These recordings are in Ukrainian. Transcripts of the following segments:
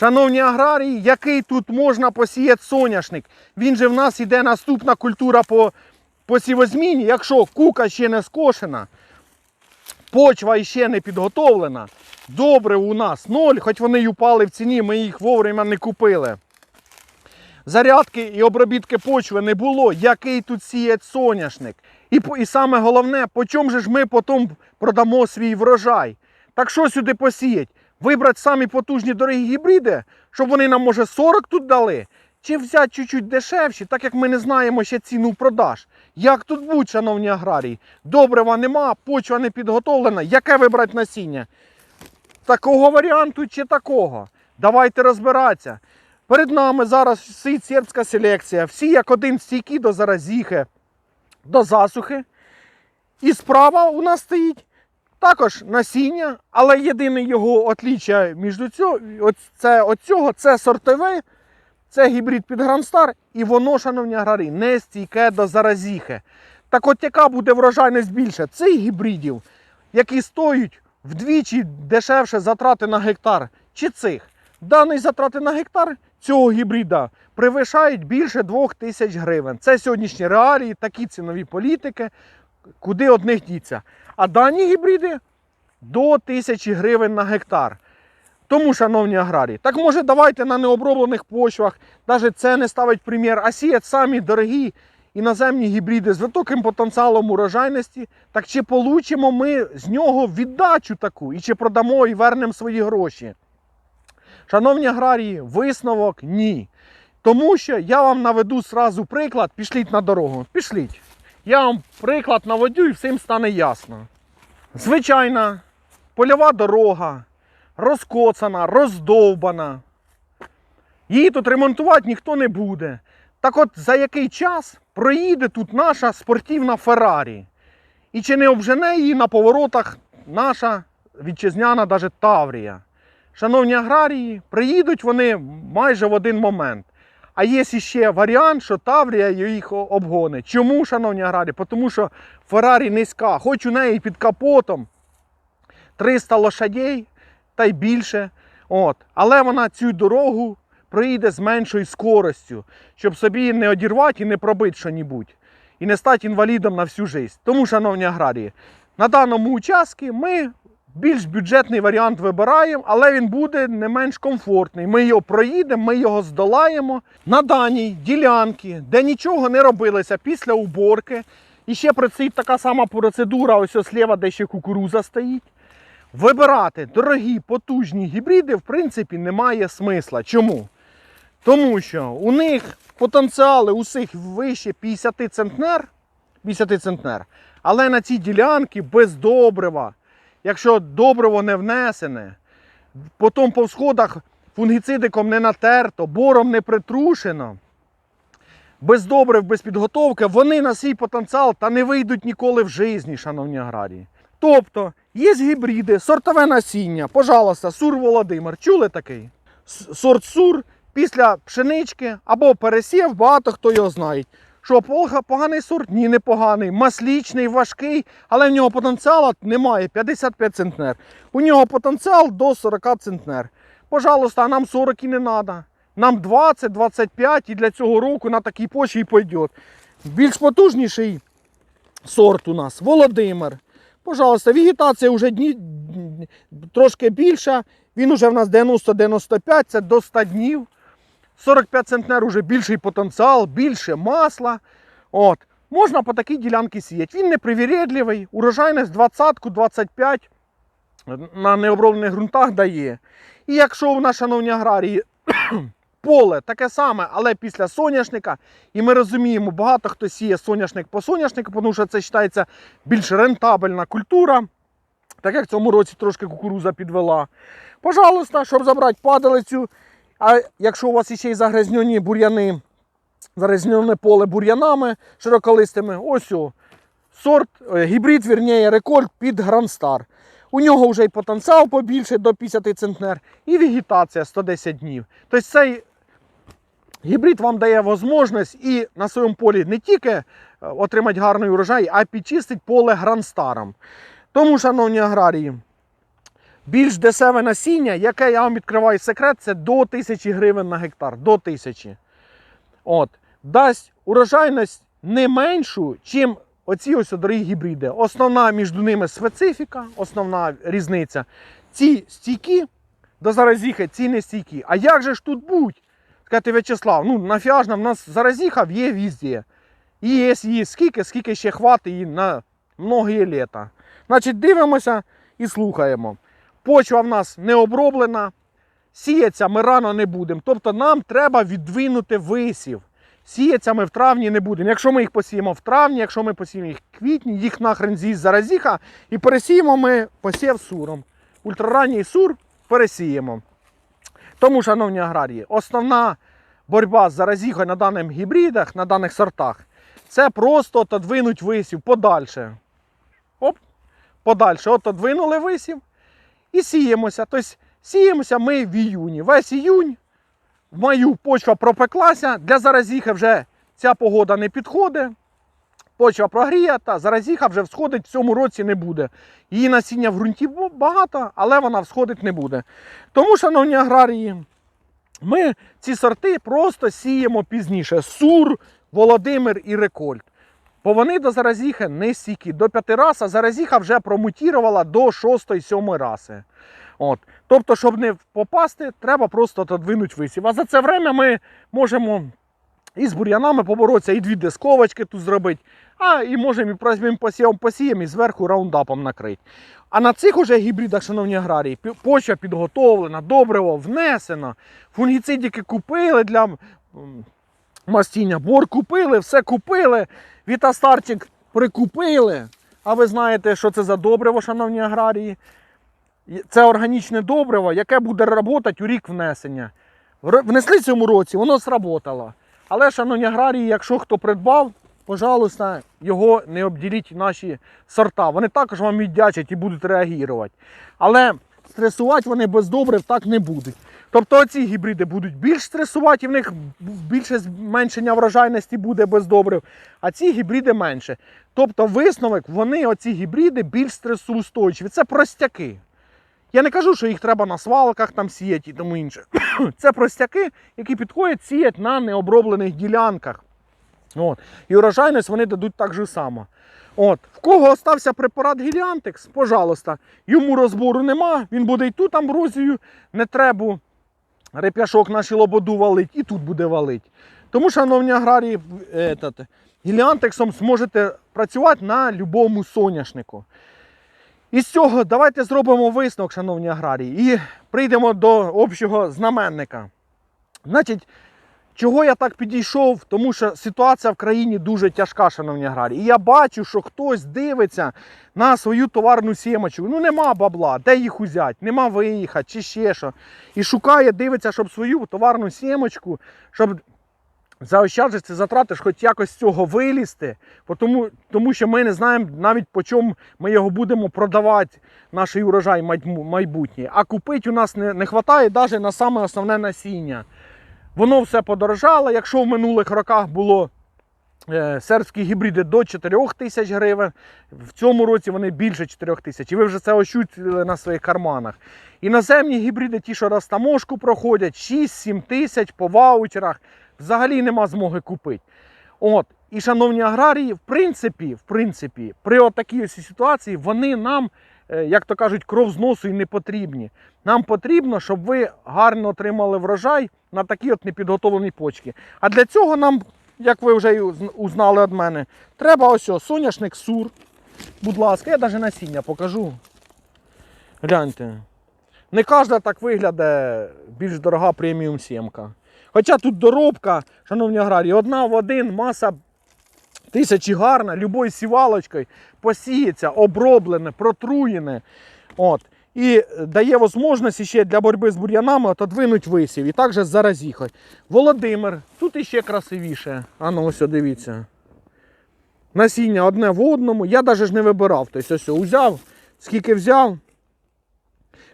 Шановні аграрії, який тут можна посіяти соняшник? Він же в нас іде наступна культура по посівозміні. Якщо кука ще не скошена, почва ще не підготовлена, добре у нас ноль, хоч вони й упали в ціні, ми їх вовремя не купили. Зарядки і обробітки почви не було. Який тут сіять соняшник? І, і саме головне, по чому же ж ми потім продамо свій врожай? Так що сюди посіять? Вибрати самі потужні дорогі гібриди, щоб вони нам, може, 40 тут дали? Чи взяти чуть-чуть дешевші, так як ми не знаємо ще ціну продаж? Як тут будь, шановні аграрії? Добрива нема, почва не підготовлена. Яке вибрати насіння? Такого варіанту чи такого? Давайте розбиратися. Перед нами зараз сить сербська селекція. Всі як один стійкі до заразіхи, до засухи. І справа у нас стоїть також насіння, але єдине його отліччя між цього, це, от це сортове, це гібрид під Грандстар, і воно, шановні аграрії, не стійке до заразіхи. Так от яка буде врожайність більше? Цих гібридів, які стоять вдвічі дешевше затрати на гектар, чи цих? Дані затрати на гектар цього гібрида превишають більше 2000 гривень. Це сьогоднішні реалії, такі цінові політики, куди одних діться. А дані гібриди до 1000 гривень на гектар. Тому, шановні аграрії, так може давайте на необроблених почвах, навіть це не ставить примір, а сіять самі дорогі іноземні гібриди з високим потенціалом урожайності. Так чи получимо ми з нього віддачу таку, і чи продамо і вернемо свої гроші? Шановні аграрії, висновок ні. Тому що я вам наведу сразу приклад, пішліть на дорогу. Пішліть. Я вам приклад наводю і всім стане ясно. Звичайна польова дорога, розкоцана, роздовбана. Її тут ремонтувати ніхто не буде. Так от за який час проїде тут наша спортивна Феррарі? І чи не обжене її на поворотах наша вітчизняна даже Таврія? Шановні аграрії, приїдуть вони майже в один момент. А є ще варіант, що Таврія їх обгонить. Чому, шановні аграрії? Тому що Феррарі низька, хоч у неї під капотом 300 лошадей та й більше. От. Але вона цю дорогу проїде з меншою скоростю, щоб собі не одірвати і не пробити що-небудь. І не стати інвалідом на всю життя. Тому, шановні аграрії, на даному участку ми більш бюджетний варіант вибираємо, але він буде не менш комфортний. Ми його проїдемо, ми його здолаємо на даній ділянці, де нічого не робилося після уборки. І ще працює така сама процедура, ось ось зліва, де ще кукуруза стоїть. Вибирати дорогі, потужні гібриди, в принципі, немає смисла. Чому? Тому що у них потенціали усіх вище 50 центнер, 50 центнер, але на ці ділянки без добрива, якщо добриво не внесене, потім по всходах фунгіцидиком не натерто, бором не притрушено, без добрив, без підготовки, вони на свій потенціал та не вийдуть ніколи в житті, шановні аграрії. Тобто, є гібриди, сортове насіння, пожалуйста, Сур Володимир. Чули такий? Сорт Сур після пшенички або пересів, багато хто його знає. Що пога- поганий сорт? Ні, не поганий. Маслічний, важкий, але в нього потенціалу немає 55 центнер. У нього потенціал до 40 центнер. Пожалуйста, а нам 40 і не треба. Нам 20-25 і для цього року на такій почві пойде. Більш потужніший сорт у нас Володимир. Пожалуйста, вегетація вже дні, трошки більша. Він уже в нас 90-95, це до 100 днів. 45 центнер уже більший потенціал, більше масла. От. Можна по такій ділянці сіяти. Він непривірідливий, урожайність 20-25 на необроблених ґрунтах дає. І якщо у нас, шановні аграрії, поле таке саме, але після соняшника, і ми розуміємо, багато хто сіє соняшник по соняшнику, тому що це вважається більш рентабельна культура. Так як в цьому році трошки кукуруза підвела. Пожалуйста, щоб забрати падалицю. А якщо у вас ще й загрязнені бур'яни, загрязнене поле бур'янами широколистими, ось о, сорт, е, гібрид, вірніше, рекорд під Грандстар. У нього вже й потенціал побільше до 50 центнер, і вегетація 110 днів. Тобто цей гібрид вам дає можливість і на своєму полі не тільки е, отримати гарний урожай, а підчистити поле Грандстаром. Тому, шановні аграрії, більш дешеве насіння, яке я вам відкриваю секрет, це до 1000 гривень на гектар. До 1000. От. Дасть урожайність не меншу, чим оці ось дорогі гібриди. Основна між ними специфіка, основна різниця. Ці стійкі до заразіхи, ці не стійкі. А як же ж тут будь? Сказати, В'ячеслав, ну нафіажна, в нас заразіха є везде. І є її скільки, скільки ще хватить на многі літа. Значить, дивимося і слухаємо. Почва в нас не оброблена, сіяться ми рано не будемо. Тобто нам треба віддвинути висів. Сіяться ми в травні не будемо. Якщо ми їх посіємо в травні, якщо ми посіємо їх в квітні, їх нахрен з'їсть заразіха і пересіємо ми посів суром. Ультраранній сур пересіємо. Тому, шановні аграрії, основна боротьба з заразіхою на даних гібридах, на даних сортах, це просто отодвинуть висів подальше. Оп, подальше. От одвинули висів і сіємося. Тобто сіємося ми в іюні. Весь іюнь, в маю почва пропеклася. Для заразіхи вже ця погода не підходить. Почва прогріята, заразіха вже всходить в цьому році не буде. Її насіння в ґрунті багато, але вона всходить не буде. Тому, шановні аграрії, ми ці сорти просто сіємо пізніше. Сур, Володимир і Рекольт. Бо вони до заразіхи не стійкі. До п'яти раз, а заразіха вже промутірувала до шостої, сьомої раси. От. Тобто, щоб не попасти, треба просто отодвинути висів. А за це время ми можемо і з бур'янами поборотися, і дві дисковочки тут зробити. А і можемо і прозьмем посівом посіємо і зверху раундапом накрити. А на цих уже гібридах, шановні аграрії, почва підготовлена, добриво внесено, фунгіцидики купили для мастіння, бор купили, все купили, вітастарчик прикупили. А ви знаєте, що це за добриво, шановні аграрії? Це органічне добриво, яке буде працювати у рік внесення. Внесли цьому році, воно сработало. Але, шановні аграрії, якщо хто придбав, пожалуйста, його не обділіть наші сорта. Вони також вам віддячать і будуть реагувати. Але стресувати вони без добрив так не будуть. Тобто ці гібриди будуть більш стресувати, і в них більше зменшення врожайності буде без добрив, а ці гібриди менше. Тобто висновок, вони, оці гібриди, більш стресоустойчиві. Це простяки. Я не кажу, що їх треба на свалках там сіяти і тому інше. Це простяки, які підходять сіять на необроблених ділянках. От. І урожайність вони дадуть так же само. От. В кого остався препарат Гіліантекс, пожалуйста, йому розбору нема, він буде і тут амброзію, не треба реп'яшок на лободу валить, і тут буде валить. Тому, шановні аграрії, этот, гіліантексом зможете працювати на будь-якому соняшнику. І з цього давайте зробимо висновок, шановні аграрії, і прийдемо до общого знаменника. Значить, чого я так підійшов? Тому що ситуація в країні дуже тяжка, шановні аграрії. І я бачу, що хтось дивиться на свою товарну сімочку. Ну нема бабла, де їх узяти, нема виїхати чи ще що. І шукає, дивиться, щоб свою товарну сімочку, щоб заощаджувати ці затрати, хоч якось з цього вилізти, тому, тому що ми не знаємо навіть по чому ми його будемо продавати, наш урожай майбу- майбутній. А купити у нас не вистачає навіть на саме основне насіння. Воно все подорожало. Якщо в минулих роках було е, сербські гібриди до 4 тисяч гривень, в цьому році вони більше 4 тисяч. І ви вже це ощутили на своїх карманах. Іноземні гібриди, ті, що розтаможку проходять, 6-7 тисяч по ваучерах, взагалі нема змоги купити. От. І, шановні аграрії, в принципі, в принципі, при отакій ось ситуації вони нам, як то кажуть, кров з носу і не потрібні. Нам потрібно, щоб ви гарно отримали врожай на такій от непідготовленій почці. А для цього нам, як ви вже узнали від мене, треба ось о, соняшник сур. Будь ласка, я навіть насіння покажу. Гляньте. Не кожна так виглядає більш дорога преміум сімка. Хоча тут доробка, шановні аграрії, одна в один, маса тисячі гарна, любою сівалочкою посіється, оброблене, протруєне. От. І дає можливість ще для боротьби з бур'янами отодвинуть висів. І також з заразіхою. Володимир, тут іще красивіше. А ну ось дивіться. Насіння одне в одному. Я навіть не вибирав. Тобто ось о, взяв, скільки взяв.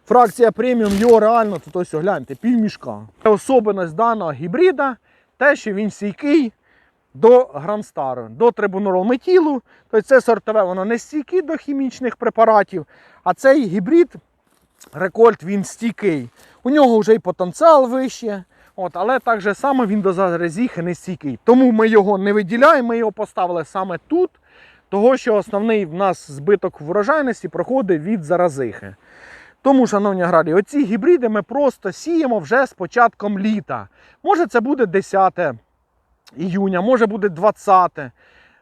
Фракція преміум, його реально, тут ось гляньте, півмішка. Особливість даного гібрида те, що він стійкий до Гранстару, до трибунорол метілу. Тобто це сортове, воно не стійке до хімічних препаратів. А цей гібрид Рекольт він стійкий. У нього вже і потенціал вище. От, але так же само він до заразіхи не стійкий. Тому ми його не виділяємо, ми його поставили саме тут, того що основний в нас збиток врожайності проходить від заразихи. Тому, шановні аграрії, оці гібриди ми просто сіємо вже з початком літа. Може це буде 10 іюня, може буде 20.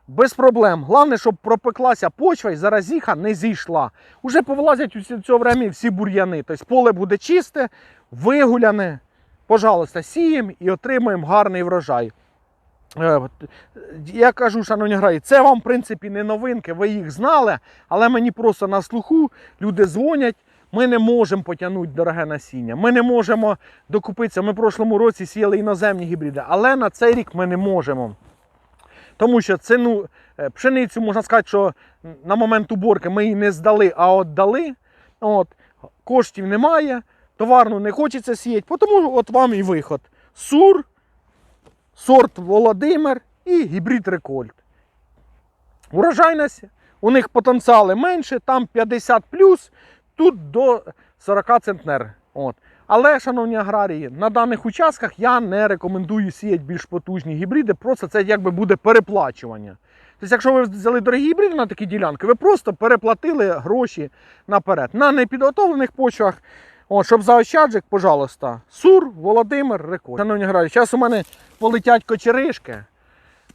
Без проблем. Головне, щоб пропеклася почва і заразіха не зійшла. Уже повилазять у цьому времі всі бур'яни. Тобто поле буде чисте, вигуляне. Пожалуйста, сіємо і отримаємо гарний врожай. Е, Я кажу, шановні граї, це вам, в принципі, не новинки, ви їх знали, але мені просто на слуху люди дзвонять. Ми не можемо потягнути дороге насіння. Ми не можемо докупитися. Ми в прошлому році сіяли іноземні гібриди, але на цей рік ми не можемо. Тому що ціну е, пшеницю можна сказати, що на момент уборки ми її не здали, а віддали. От, коштів немає, товарну не хочеться сіяти, тому от вам і виход. Сур, сорт Володимир і гібрид Рекольт. Урожайність, у них потенціали менше, там 50 тут до 40 центнер. От. Але, шановні аграрії, на даних участках я не рекомендую сіяти більш потужні гібриди, просто це якби буде переплачування. Тобто, якщо ви взяли дорогі гібриди на такі ділянки, ви просто переплатили гроші наперед. На непідготовлених почвах, от, щоб заощаджик, пожалуйста, Сур, Володимир, Рекорд. Шановні аграрії, зараз у мене полетять кочеришки,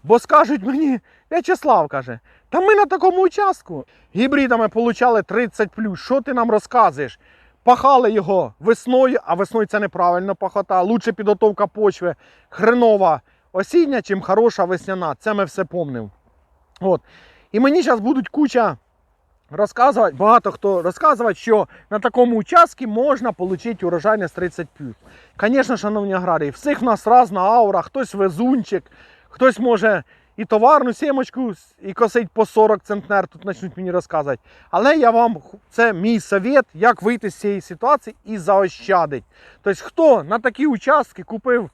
бо скажуть мені, В'ячеслав каже, та ми на такому участку гібридами получали 30 Що ти нам розказуєш? Пахали його весною, а весною це неправильно пахота. Лучше підготовка почви хренова осіння, чим хороша весняна. Це ми все помнимо. От. І мені зараз будуть куча розказувати, багато хто розказувати, що на такому участку можна отримати урожайність 30 Звісно, шановні аграрії, всіх в нас різна аура, хтось везунчик, хтось може і товарну сімочку, і косить по 40 центнер, тут почнуть мені розказувати. Але я вам, це мій совет, як вийти з цієї ситуації і заощадити. Тобто, хто на такі участки купив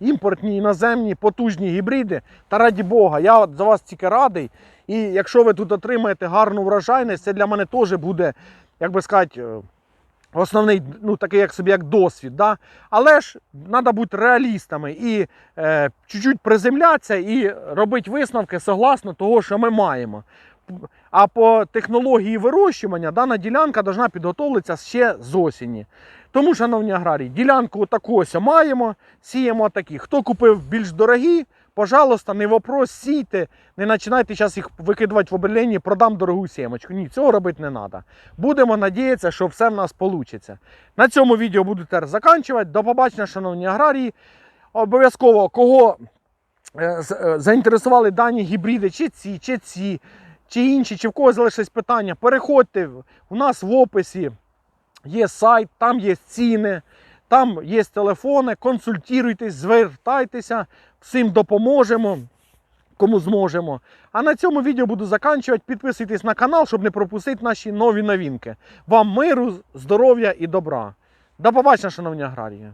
імпортні іноземні потужні гібриди, та раді Бога, я за вас тільки радий. І якщо ви тут отримаєте гарну врожайність, це для мене теж буде, як би сказати, е, основний, ну такий як собі як досвід. Да? Але ж треба бути реалістами і е, чуть-чуть приземлятися і робити висновки согласно того, що ми маємо. А по технології вирощування дана ділянка повинна підготовитися ще з осені. Тому, шановні аграрії, ділянку таку маємо, сіємо такі. Хто купив більш дорогі, пожалуйста, не вопрос, сійте, не починайте зараз їх викидувати в обелені, продам дорогу сімочку. Ні, цього робити не треба. Будемо надіятися, що все в нас вийде. На цьому відео буду тепер закінчувати. До побачення, шановні аграрії. Обов'язково, кого е, е, заінтересували дані гібриди, чи ці, чи ці, чи інші, чи в кого залишились питання, переходьте. У нас в описі є сайт, там є ціни, там є телефони, консультуйтесь, звертайтеся, всім допоможемо, кому зможемо. А на цьому відео буду заканчувати. Підписуйтесь на канал, щоб не пропустити наші нові новинки. Вам миру, здоров'я і добра. До побачення, шановні аграрії.